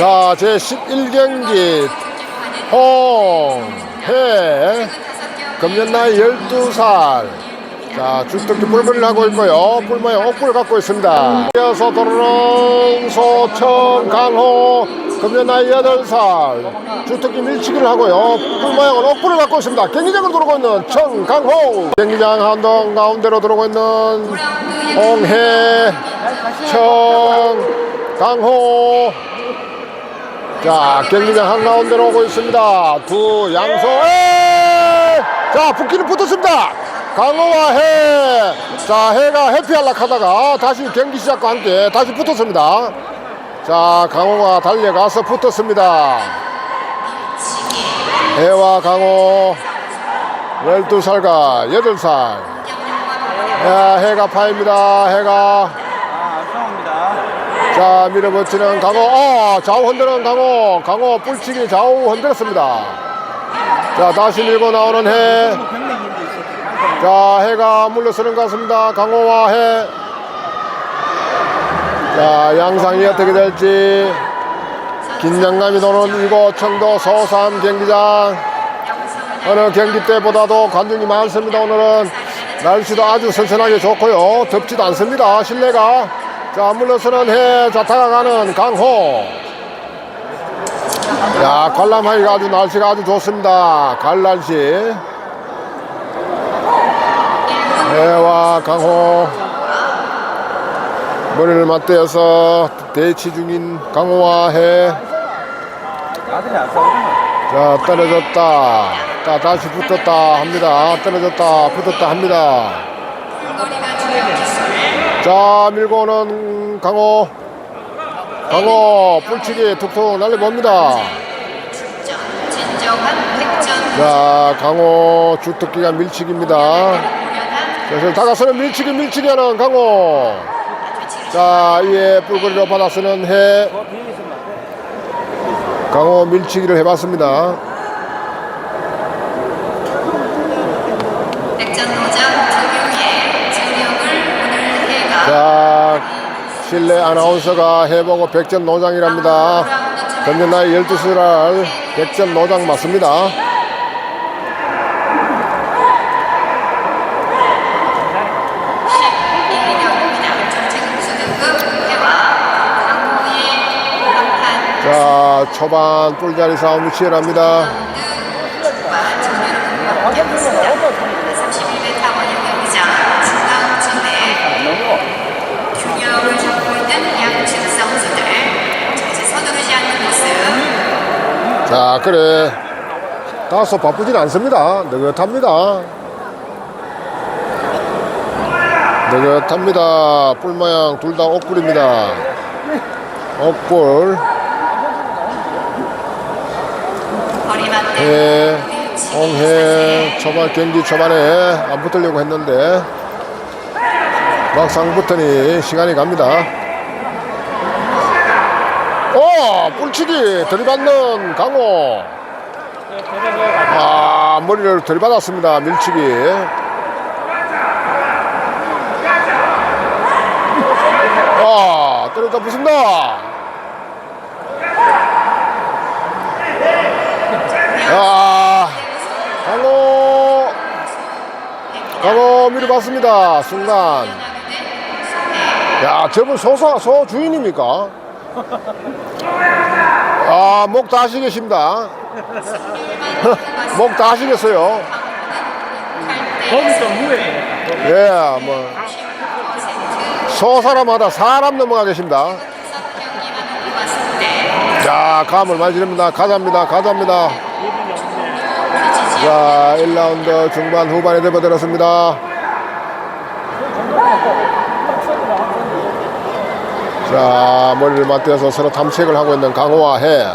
자, 제 11경기 홍해 금년 나이 12살 자, 주특기 뿔뿔이를 하고 있고요. 뿔 모양 옥뿔을 갖고 있습니다. 이어서 도로롱 소청 강호 금년 나이 8살 주특기 밀치기를 하고요. 뿔 모양은 옥뿔을 갖고 있습니다. 경기장으로 들어오고 있는 청강호 경기장 한동 가운데로 들어오고 있는 홍해 청강호 자, 경기장 한가운데로 오고 있습니다. 두 에! 자, 붙기는 붙었습니다. 강호와 해. 자, 해가 해피하려 하다가 다시 경기 시작과 함께 다시 붙었습니다. 자, 강호가 달려가서 붙었습니다. 해와 강호, 12살과 8살. 야, 해가 파입니다. 해가. 아, 죄송합니다. 자 밀어붙이는 강호. 어, 좌우 흔드는 강호. 강호 뿔치기 좌우 흔들었습니다. 자 다시 밀고 나오는 해. 병력인도 있었죠. 자 해가 물러서는 것 같습니다. 강호와 해자 양상이 어떻게 될지. 긴장감이 도는 이곳 청도 서삼 경기장. 어느 경기 때보다도 관중이 많습니다 오늘은. 날씨도 아주 선선하게 좋고요. 덥지도 않습니다 실내가 자 물러서는 해 자 다가가는 강호. 야 관람하기가 아주 날씨가 아주 좋습니다. 갈날씨 해와 강호. 머리를 맞대어서 대치 중인 강호와 해. 자 떨어졌다. 자 다시 붙었다 합니다. 떨어졌다 붙었다 합니다 자 밀고 오는 강호. 강호 뿔치기 툭툭 날려봅니다. 자 강호 주특기가 밀치기입니다. 그래서 다가서는 밀치기 밀치기 하는 강호. 자 이에 뿔거리로 받아쓰는 해. 강호 밀치기를 해봤습니다 백전노장 특유의 저력을 오늘 해가 자 실내 아나운서가 해보고 백전 노장이랍니다. 전년 나이 12살 백전 노장 맞습니다. 자 초반 뿔자리 싸움이 치열합니다 자 그래. 다소 바쁘진 않습니다. 느긋합니다. 느긋합니다. 뿔 모양 둘 다 옥뿔 거리맞대 해, 홍해 초반 경기 초반에 안 붙으려고 했는데 막상 붙으니 시간이 갑니다. 오 뿔치기 들이받는 강호. 아 머리를 들이받았습니다 밀치기. 아 떨어져 붙습니다. 야, 강호, 강호 밀어봤습니다. 순간. 야, 저분 소사, 소 주인입니까? 아, 목다 하시겠습니다. 목 다. 거기서 무에. 예, 뭐. 소 사람마다 사람 넘어가 계십니다. 자, 감을 많이 지릅니다. 가자입니다. 가자입니다. 자, 1라운드 중반 후반에 접어들었습니다. 자, 머리를 맞대어서 서로 탐색을 하고 있는 강호와 해.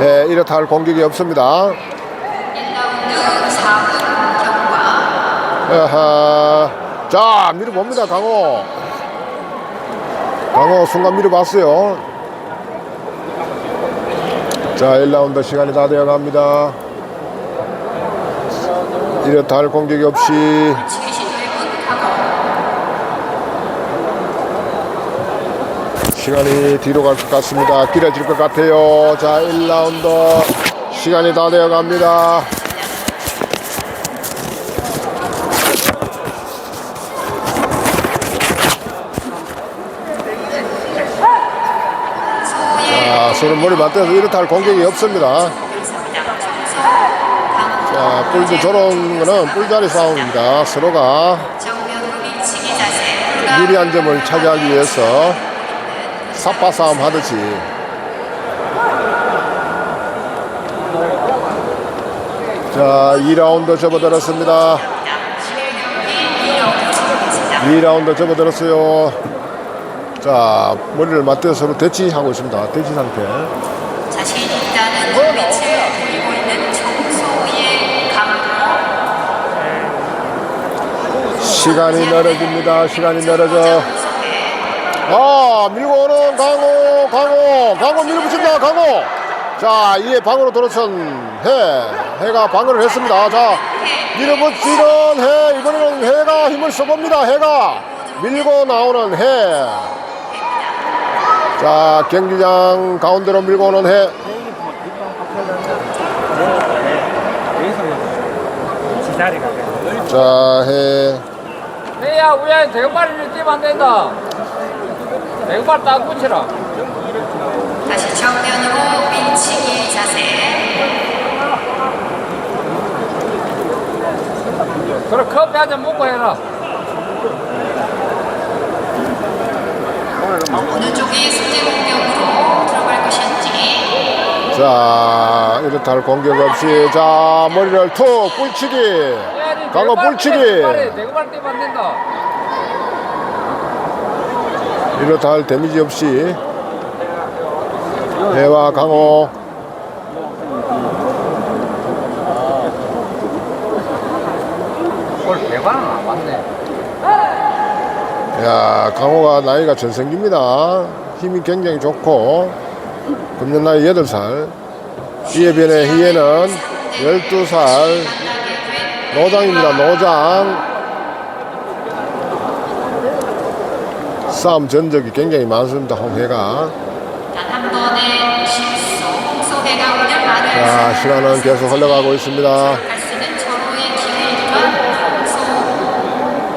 해, 이렇다 할 공격이 없습니다. 1라운드 4분 경과 아하. 자, 밀어봅니다, 강호. 강호 순간 밀어봤어요. 자, 1라운드 시간이 다 되어 갑니다. 이렇다 할 공격이 없이 치기 시간이 뒤로 갈 것 같습니다. 길어질 것 같아요. 자, 1라운드 시간이 다 되어 갑니다. 자, 서로 머리 맞대서 이렇다 할 공격이 없습니다. 자, 뿔도 저런 거는 뿔자리 싸움입니다. 서로가. 유리한 점을 차지하기 위해서 삽바 싸움 하듯이. 자 2라운드 접어들었습니다. 2라운드 접어들었어요. 자 머리를 맞대서 서로 대치하고 있습니다. 대치 상태. 자신 있다는 눈빛을 보이고 있는 청소의 강호. 시간이 늘어집니다. 시간이 늘어져 아 밀고 오는 강호 강호 강호 밀어붙인다 강호. 자 이에 방으로 들어선 해 해가 방어를 했습니다. 자 밀어붙이는 해 이번에는 해가 힘을 써봅니다 해가. 밀고 나오는 해자 경기장 가운데로 밀고 오는 해. 자, 해. 야, 우야 대금발을 뛰면 안 된다. 대금발 딱 붙여라. 다시 정면으로 밀치기 자세. 그럼 커피 한 잔 먹고 해라. 어느 쪽이 수제 공격으로 들어갈 것인지. 자, 이렇다 할 공격 없이. 자, 머리를 툭, 뿔치기. 강호 뿔치기. 대금발 뛰면 안 된다. 이렇다 할 데미지 없이. 해와 강호. 맞네. 야, 강호가 나이가 전성기입니다. 힘이 굉장히 좋고. 금년 나이 8살. 이에 변해 희애는 12살. 노장입니다, 노장. 싸움 전적이 굉장히 많습니다, 홍해가. 단한 번의 실수. 홍소해가 오늘 많은 자, 시간은 계속 흘러가고 있습니다. 갈 수는 서로의 기회이지만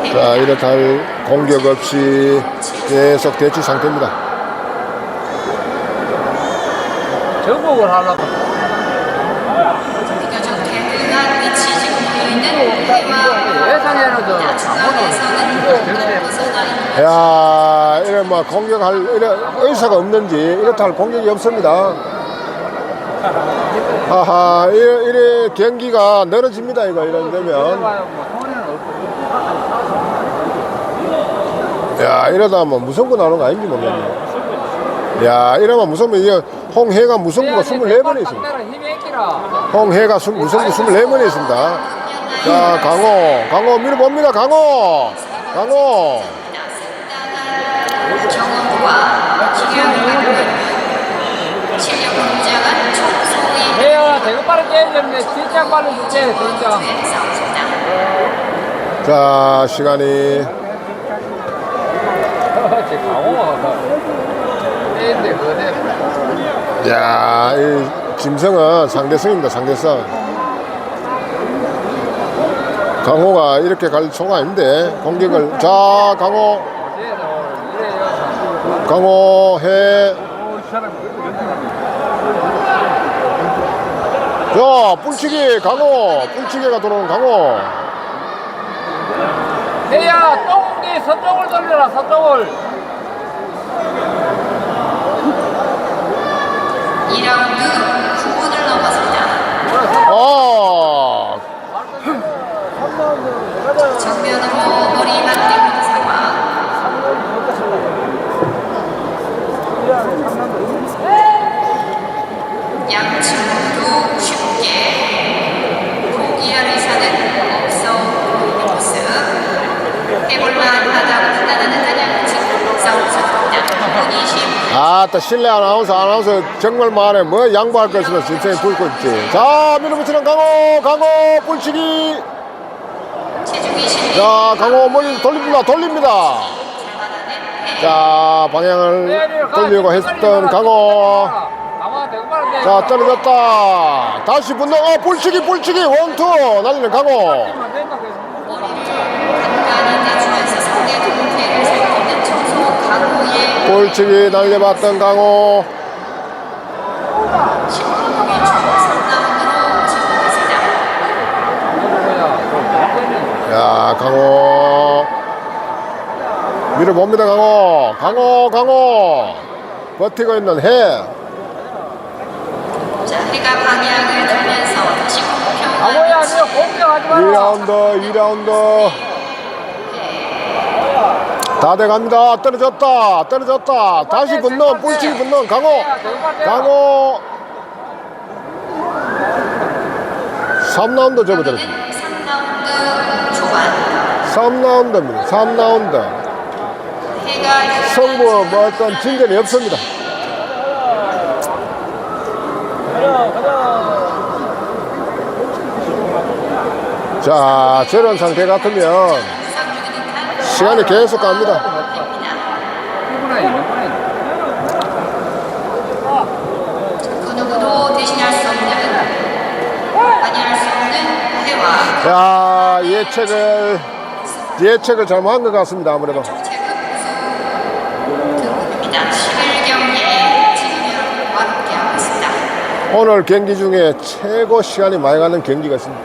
홍소. 자, 이렇다 할 공격 없이 계속 대치 상태입니다. 정복을 하려고. 저중 이래 뭐 공격할 이래 의사가 없는지 이렇다 할 공격이 없습니다. 하하, 이래, 이래 경기가 늘어집니다. 이거 이런 되면. 야, 이러다 뭐 무선고 나오는 거 아닌지 모르겠네. 야, 이러면 무선고 이게 홍해가 무선고가 24번에 있습니다. 홍해가 수- 무선고 24번에 있습니다. 자, 강호, 강호 밀어봅니다. 강호, 강호. 실력 해야 되는데 진짜 진짜. 싸움입니다. 자, 시간이. 야, 이 짐승은 상대성입니다. 상대성. 강호가 이렇게 갈 소가 아닌데 공격을 자 강호. 강호 해. 자 뿔치기 강호 뿔치기가 들어오는 강호 해야 똥기 서쪽을 돌려라 서쪽을. 2라운드 9분을 넘었습니다. 아 정면으로 머리 맞대는 양측으로도 쉽게 포기할 의사는 없어 보이는 모습. 해볼만 하다고 판단하는 한 양측 싸움 선수입니다. 20. 아따 실내 아나운서 아나운서 정말 말해 뭐 양보할 거 있으면 진짜 붉고 있지 자 밀어붙이는 강호 강호 뿔치기 20. 자 강호 머리 돌립니다 돌립니다 자 방향을 돌리고 했던 강호. 자 떨어졌다. 다시 분노. 어 볼치기 볼치기. 원투. 날리는 강호. 볼치기 날려봤던 강호. 16위 중 3라운드로 진입했습니다. 뭐야? 야 강호. 밀어봅니다 강호. 강호 강호. 버티고 있는 해 자, 해가 방향을 돌면서 다시 공평한 마라. 2라운드 2라운드. 다 돼갑니다. 떨어졌다 떨어졌다. 다시 분노 볼치기 분노 강호 강호. 3라운드 접어들었습니다 3라운드 초반. 3라운드입니다. 3라운드. 해가 승부 뭐 어떤 진전이 없습니다 자 저런 상태 같으면 시간이 계속 갑니다. 자 예측을 예측을 잘못한 것 같습니다 아무래도 체급 우수 등급입니다. 11경기에 지금 여러분과 함께하고 있습니다. 오늘 경기 중에 최고 시간이 많이 가는 경기가 있습니다.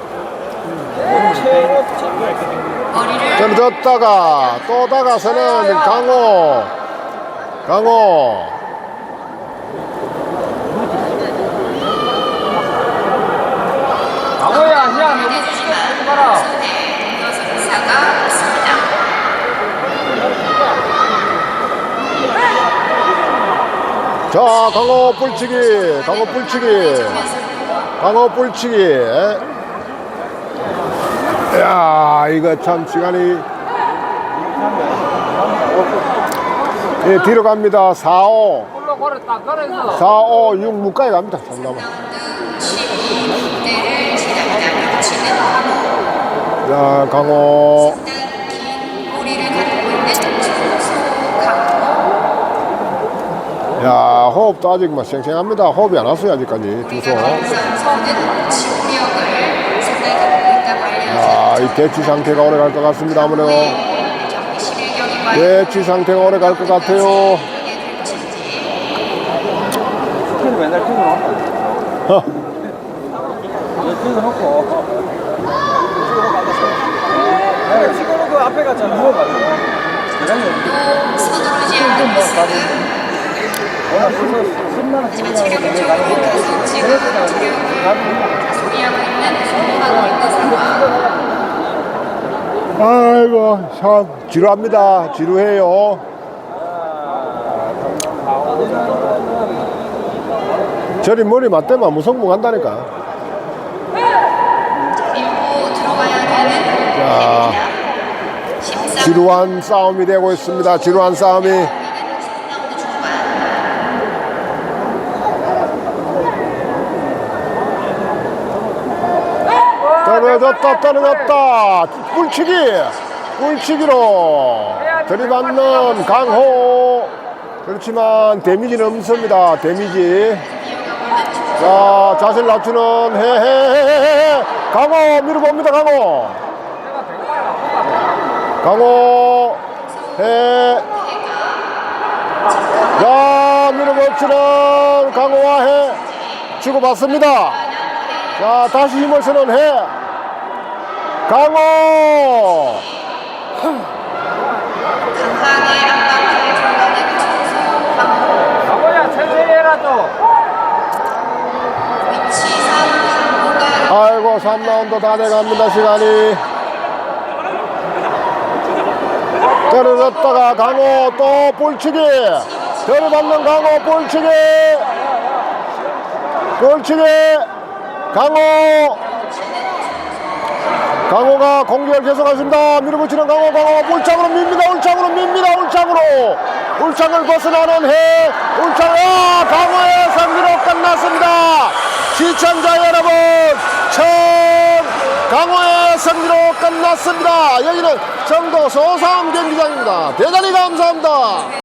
떨어졌다가 또 다가서는 강호. 강호. 강호야, 야, 내주지만 하지 마라. 손에 동료선사가 있습니다. 자 강호 뿔치기 강호 뿔치기. 강호 뿔치기. 야 이거 참 시간이. 예, 뒤로 갑니다. 45 홀로 걸어 딱 걸어서. 45 6 무까지 갑니다. 잠깐만. 라운드 12대를 지납니다. 치는 강호 자 강호. 야 호흡도 아직 막 쌩쌩합니다 호흡이 안 왔어요 아직까지 상당히 갖고 있다고 알려져 아, 이 대치 상태가 오래 갈 것 같습니다 아무래도 11경기와 대치 상태가 오래 갈 것 같아요 맨날. 허. 이거 찍어놓고. 네, 찍어놓고 앞에 갔잖아. 누워가지고. 대장님, 서두르지 않는 모습은 오늘 벌써 10만 원 아이고 참 지루합니다. 지루해요. 저리 머리 맞대면 간다니까. 자, 해입니다 13 지루한 싸움이 되고 있습니다. 지루한 싸움이 3라운드 중반 떨어졌다 떨어졌다. 꿀치기. 꿀치기로 들이받는 강호. 그렇지만 데미지는 없습니다. 데미지. 자 자세를 낮추는 해해해해. 강호 밀어봅니다 강호. 강호 해. 자, 밀어붙이는 강호와 해. 주고받습니다. 자, 다시 힘을 쓰는 해. 강호! 강하게 압박해 강호 강호야, 천천히 해라 또. 위치 3 강호가 아이고, 3라운드 다 돼갑니다, 시간이. 떨어졌다가 강호 또 볼치기. 들이받는 강호 볼치기. 볼치기. 강호. 강호가 공격을 계속하십니다. 밀어붙이는 강호, 강호, 울창으로 밉니다. 울창으로 밉니다. 울창으로. 울창을 벗어나는 해. 울창, 아, 강호의 승리로 끝났습니다. 시청자 여러분, 천 강호의 승리로 끝났습니다. 여기는 정도 소삼 경기장입니다. 대단히 감사합니다.